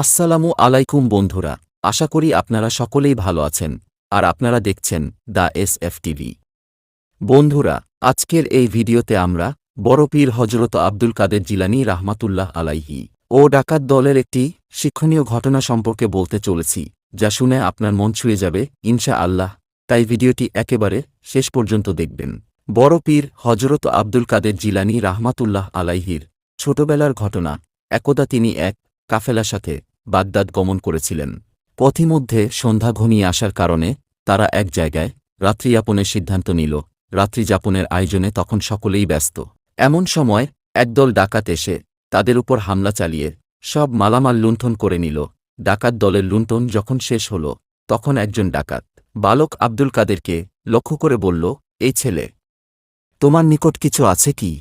আসসালামু আলাইকুম বন্ধুরা, আশা করি আপনারা সকলেই ভালো আছেন, আর আপনারা দেখছেন দ্য এস এফ টিভি। বন্ধুরা, আজকের এই ভিডিওতে আমরা বড় পীর হজরত আব্দুল কাদের জিলানি রাহমাতুল্লাহ আলাইহি ও ডাকাত দলের একটি শিক্ষণীয় ঘটনা সম্পর্কে বলতে চলেছি, যা শুনে আপনার মন ছুঁয়ে যাবে ইনশা আল্লাহ তাই ভিডিওটি একেবারে শেষ পর্যন্ত দেখবেন। বড় পীর হজরত আব্দুল কাদের জিলানি রাহমাতুল্লাহ আলাইহির ছোটবেলার ঘটনা, একদা তিনি এক কাফেলার সাথে বাগদাদ গমন করেছিলেন। পথিমধ্যে সন্ধ্যা ঘনিয়ে আসার কারণে তারা এক জায়গায় রাত্রিযাপনের সিদ্ধান্ত নিল। রাত্রিযাপনের আয়োজনে তখন সকলেই ব্যস্ত। এমন সময় একদল ডাকাত এসে তাদের উপর হামলা চালিয়ে সব মালামাল লুণ্ঠন করে নিল। ডাকাত দলের লুণ্ঠন যখন শেষ হল, তখন একজন ডাকাত, বালক আব্দুল কাদেরকে লক্ষ্য করে বলল, এই ছেলে, তোমার নিকট কিছু আছে কি?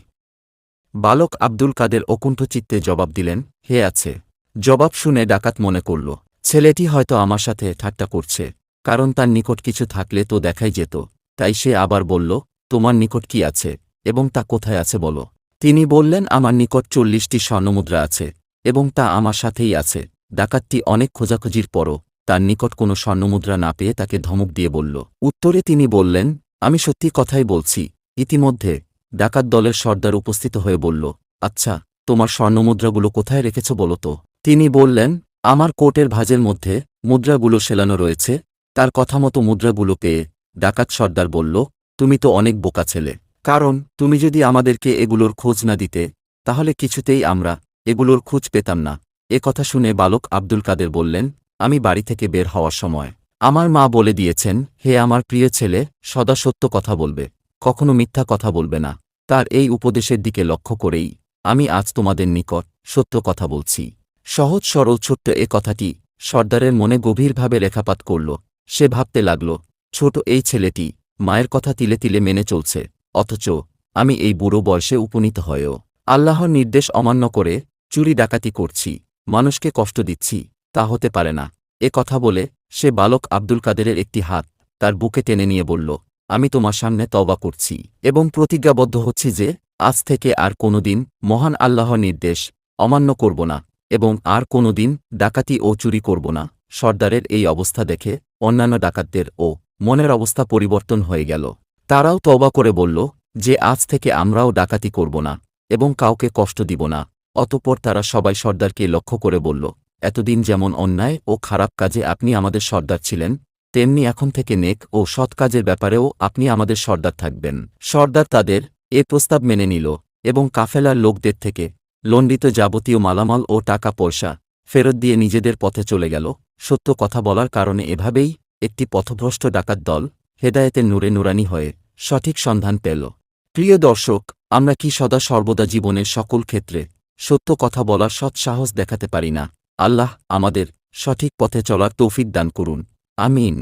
বালক আব্দুল কাদের অকুণ্ঠ চিত্তে জবাব দিলেন, হে আছে। জবাব শুনে ডাকাত মনে করল, ছেলেটি হয়তো আমার সাথে ঠাট্টা করছে, কারণ তার নিকট কিছু থাকলে তো দেখাই যেত তাই সে আবার বলল, তোমার নিকট কি আছে, এবং তা কোথায় আছে বলো তিনি বললেন, আমার নিকট চল্লিশটি স্বর্ণমুদ্রা আছে, এবং তা আমার সাথেই আছে ডাকাতটি অনেক খোঁজাখুঁজির পরও তার নিকট কোনো স্বর্ণমুদ্রা না পেয়ে তাকে ধমক দিয়ে বলল। উত্তরে তিনি বললেন, আমি সত্যি কথাই বলছি। ইতিমধ্যে ডাকাত দলের সর্দার উপস্থিত হয়ে বলল আচ্ছা তোমার স্বর্ণমুদ্রাগুলো কোথায় রেখেছ বলো তো? তিনি বললেন, আমার কোটের ভাজের মধ্যে মুদ্রাগুলো সেলানো রয়েছে, তার কথা মতো মুদ্রাগুলো পেয়ে ডাকাত সর্দার বলল, তুমি তো অনেক বোকা ছেলে। কারণ তুমি যদি আমাদেরকে এগুলোর খোঁজ না দিতে, তাহলে কিছুতেই আমরা এগুলোর খোঁজ পেতাম না। এ কথা শুনে বালক আব্দুল কাদের বললেন, আমি বাড়ি থেকে বের হওয়ার সময় আমার মা বলে দিয়েছেন, হে আমার প্রিয় ছেলে, সদা সত্য কথা বলবে, কখনো মিথ্যা কথা বলবে না। তার এই উপদেশের দিকে লক্ষ্য করেই আমি আজ তোমাদের নিকট সত্য কথা বলছি। সহজ সরল ছোট্ট এ কথাটি সর্দারের মনে গভীরভাবে রেখাপাত করল। সে ভাবতে লাগল, ছোট এই ছেলেটি মায়ের কথা তিলে তিলে মেনে চলছে, অথচ আমি এই বুড়ো বয়সে উপনীত হয়েও আল্লাহর নির্দেশ অমান্য করে চুরি ডাকাতি করছি, মানুষকে কষ্ট দিচ্ছি, তা হতে পারে না। এ কথা বলে সে বালক আব্দুল কাদেরের একটি হাত তার বুকে টেনে নিয়ে বলল, আমি তোমার সামনে তবা করছি এবং প্রতিজ্ঞাবদ্ধ হচ্ছি যে আজ থেকে আর কোনোদিন মহান আল্লাহর নির্দেশ অমান্য করব না। এবং আর কোনোদিন ডাকাতি ও চুরি করব না। সর্দারের এই অবস্থা দেখে অন্যান্য ডাকাতদের ও মনের অবস্থা পরিবর্তন হয়ে গেল। তারাও তবা করে বলল যে, আজ থেকে আমরাও ডাকাতি করব না এবং কাউকে কষ্ট দিব না। অতপর তারা সবাই সর্দারকে লক্ষ্য করে বলল, এতদিন যেমন অন্যায় ও খারাপ কাজে আপনি আমাদের সর্দার ছিলেন, তেমনি এখন থেকে নেক ও সৎ কাজের ব্যাপারেও আপনি আমাদের সর্দার থাকবেন। সর্দার তাদের এ প্রস্তাব মেনে নিল এবং কাফেলার লোকদের থেকে লণ্ডিত যাবতীয় মালামাল ও টাকা পয়সা ফেরত দিয়ে নিজেদের পথে চলে গেল। সত্য কথা বলার কারণে এভাবেই একটি পথভ্রষ্ট ডাকাত দল হেদায়েতের নূরে নুরানি হয়ে সঠিক সন্ধান পেল। প্রিয় দর্শক, আমরা কি সদা সর্বদা জীবনের সকল ক্ষেত্রে সত্য কথা বলার সৎসাহস দেখাতে পারি না? আল্লাহ আমাদের সঠিক পথে চলার তৌফিক দান করুন। আমিন।